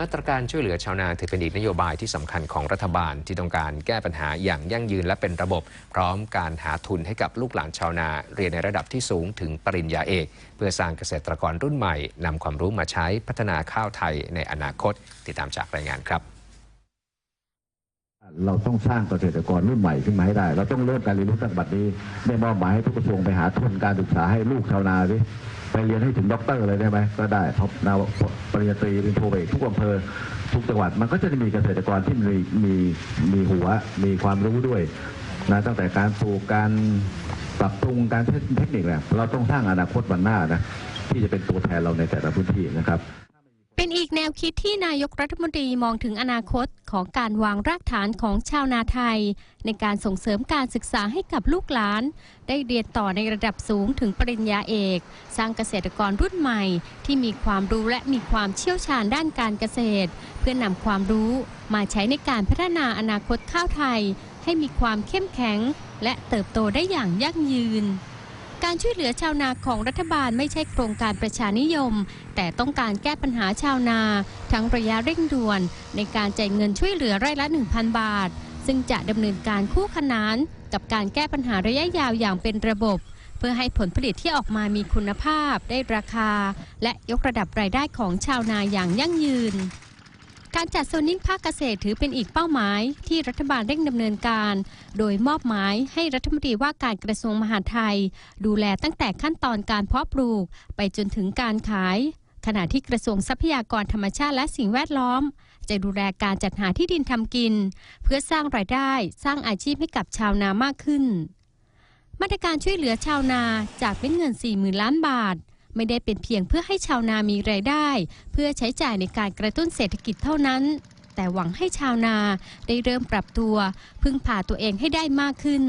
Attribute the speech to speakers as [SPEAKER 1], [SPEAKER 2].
[SPEAKER 1] มาตรการช่วยเหลือชาวนาถือเป็นอีกนโยบายที่สำคัญของรัฐบาลที่ต้องการแก้ปัญหาอย่างยั่งยืนและเป็นระบบ พร้อมการหาทุนให้กับลูกหลานชาวนา เรียนในระดับที่สูงถึงปริญญาเอก เพื่อสร้างเกษตรกรรุ่นใหม่นำความรู้มาใช้พัฒนาข้าวไทยในอนาคต ติดตามจากรายงานครับ
[SPEAKER 2] เราต้องสร้างเกษตรกรรุ่นใหม่ขึ้นมาให้ได้ เราต้องเริ่มการเรียนรู้ตั้งแต่บัดนี้ได้มอบหมายให้ทุกกระทรวงไปหาทุนการศึกษาให้ลูกชาวนาสิ ไปเรียนให้ถึงด็อกเตอร์เลยได้ไหมก็ได้ทบนาวปริญญาตรีเป็นโทเอกทุกอำเภอทุกจังหวัด มันก็จะมีเกษตรกรที่มีมีมีหัวมีความรู้ด้วยนะตั้งแต่การปลูกการปรับปรุงการเทคนิคแหละเราต้องสร้างอนาคตวันหน้านะที่จะเป็นตัวแทนเราในแต่ละพื้นที่นะครับ
[SPEAKER 3] เป็นอีกแนวคิดที่นายกรัฐมนตรีมองถึงอนาคตของการวางรากฐานของชาวนาไทย ในการส่งเสริมการศึกษาให้กับลูกหลาน ได้เรียนต่อในระดับสูงถึงปริญญาเอก สร้างเกษตรกรรุ่นใหม่ ที่มีความรู้และมีความเชี่ยวชาญด้านการเกษตร เพื่อนำความรู้มาใช้ในการพัฒนาอนาคตข้าวไทย ให้มีความเข้มแข็ง และเติบโตได้อย่างยั่งยืน การช่วยเหลือชาวนาของรัฐบาลไม่ใช่โครงการประชานิยม แต่ต้องการแก้ปัญหาชาวนา ทั้งระยะเร่งด่วน ในการจ่ายเงินช่วยเหลือไร่ละ 1,000 บาท ซึ่งจะดำเนินการคู่ขนาน กับการแก้ปัญหาระยะยาวอย่างเป็นระบบ เพื่อให้ผลผลิตที่ออกมามีคุณภาพ ได้ราคา และยกระดับรายได้ของชาวนาอย่างยั่งยืน การจัดโซนนิ่งภาคเกษตรถือเป็นอีกเป้าหมายที่รัฐบาลเร่งดำเนินการ โดยมอบหมายให้รัฐมนตรีว่าการกระทรวงมหาดไทย ดูแลตั้งแต่ขั้นตอนการเพาะปลูก ไปจนถึงการขาย ขณะที่กระทรวงทรัพยากรธรรมชาติและสิ่งแวดล้อม จะดูแลการจัดหาที่ดินทำกิน เพื่อสร้างรายได้สร้างอาชีพให้กับชาวนามากขึ้น มาตรการช่วยเหลือชาวนาจากเป็นเงิน 40,000 ล้านบาท ไม่ได้เป็นเพียงเพื่อให้ชาวนามีรายได้ เพื่อใช้จ่ายในการกระตุ้นเศรษฐกิจเท่านั้น แต่หวังให้ชาวนาได้เริ่มปรับตัว พึ่งพาตัวเองให้ได้มากขึ้น